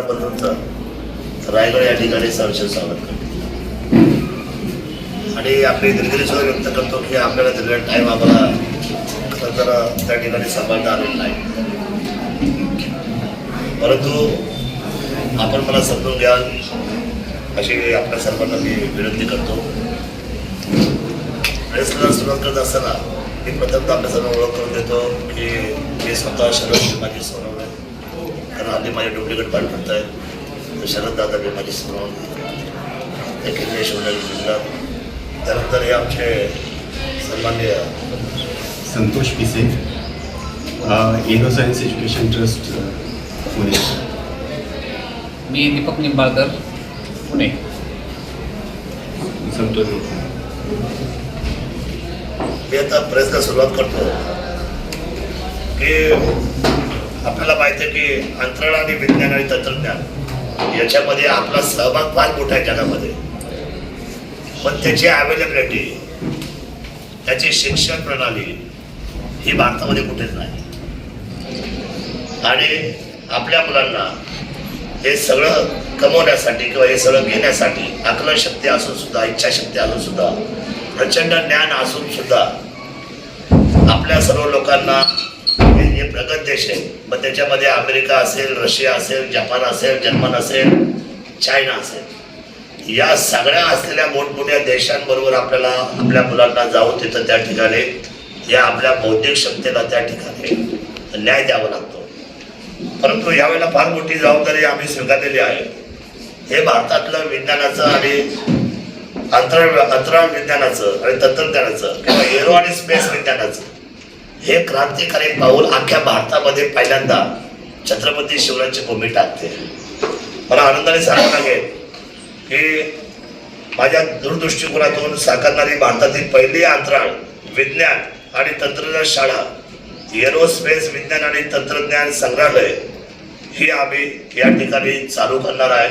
बंधूंचं रायगड या ठिकाणी सहर्ष स्वागत करतो. आणि आपली दिलगिरी सुद्धा व्यक्त करतो की आपल्याला दिलेला टाईम आम्हाला खरं तर त्या ठिकाणी सांभाळता आलेला नाही. परंतु आपण मला समजून घ्या अशी आपल्या सर्वांना मी विनंती करतो. रेसला सुरुवात करत असताना मी प्रथम आपल्या सर्व ओळख करून देतो की मी स्वतः शरद माझी सोनं हल्ली माझे डुप्लिकेट पाठ करत आहेत. शरद दादा मी माझी एक शिवराज जिल्हा त्यानंतर हे आमचे सन्मान्य संतोष पिसे इनो सायन्स एज्युकेशन ट्रस्ट पुणे. मी दीपक निंबाळकर पुणे. संतोष. मी आता प्रेसला सुरुवात करतो की आपल्याला माहिती आहे की अंतराळ आणि विज्ञान आणि तंत्रज्ञान याच्यामध्ये आपला सहभाग फार मोठा आहे जगामध्ये. पण त्याची अवेलेबिलिटी त्याची शिक्षण प्रणाली ही भारतामध्ये कुठेच नाही. आणि आपल्या मुलांना हे सगळं कमवण्यासाठी किंवा हे सगळं घेण्यासाठी आकलन शक्ती असून सुद्धा इच्छाशक्ती असून सुद्धा प्रचंड ज्ञान असून सुद्धा आपल्या सर्व लोकांना प्रगत देश आहे. मग त्याच्यामध्ये अमेरिका असेल रशिया असेल जपान असेल जर्मन असेल चायना असेल. या सगळ्या असलेल्या मोठमोठ्या देशांबरोबर आपल्याला आपल्या मुलांना जाऊन तिथं त्या ठिकाणी या आपल्या बौद्धिक क्षमतेला त्या ठिकाणी न्याय द्यावा लागतो. परंतु यावेळेला फार मोठी जबाबदारी आम्ही स्वीकारलेली आहे. हे भारतातलं विज्ञानाचं आणि अंतराळ अंतराळ विज्ञानाचं आणि तंत्रज्ञानाचं किंवा एरो आणि स्पेस विज्ञानाचं हे क्रांतिकारी पाऊल अख्ख्या भारतामध्ये पहिल्यांदा छत्रपती शिवरायांची भूमी टाकते. मला आनंदाने सांगावं लागेल की माझ्या दूरदृष्टिकोनातून साकारणारी भारतातील पहिली अंतराळ विज्ञान आणि तंत्रज्ञान शाळा एरोस्पेस विज्ञान आणि तंत्रज्ञान संग्रहालय ही आम्ही या ठिकाणी चालू करणार आहे.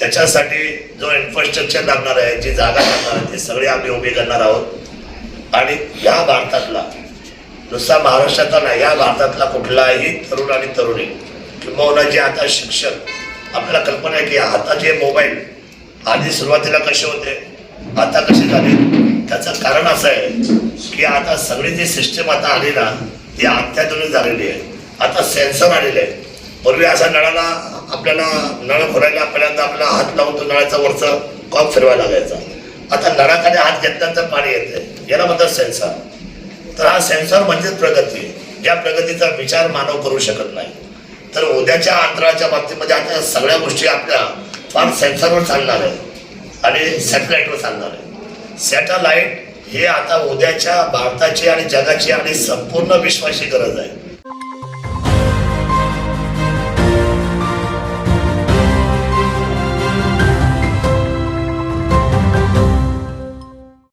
त्याच्यासाठी जो इन्फ्रास्ट्रक्चर लागणार आहे जी जागा लागणार आहे ती सगळी आम्ही उभी करणार आहोत. आणि या भारतातला नुसता महाराष्ट्राचा नाही या भारतातला कुठलाही तरुण आणि तरुणी किंवा जे आता शिक्षक आपल्याला कल्पना आहे की आता जे मोबाईल आधी सुरुवातीला कसे होते आता कसे झाले त्याचं कारण असं आहे की आता सगळी जी सिस्टम आता आली ना ती अत्याधुनिक झालेली आहे. आता सेन्सर आलेले आहे पूर्वी असा नळाला आपल्याला नळ खोरायला पहिल्यांदा आपला हात लावून तो नळाचा वरचा कॉप फिरवायला लागायचा. आता नळाखाली हात घेतल्यानंतर पाणी येते याला म्हणतात सेन्सर तर हा सेन्सॉर म्हणजेच प्रगती या प्रगतीचा विचार मानव करू शकत नाही. तर उद्याच्या अंतराच्या बाबतीमध्ये आता सगळ्या गोष्टी आपल्या फार सेन्सॉरवर चालणार आहे आणि सॅटेलाईटवर चालणार आहे सॅटेलाईट हे आता उद्याच्या भारताची आणि जगाची आणि संपूर्ण विश्वाची गरज आहे.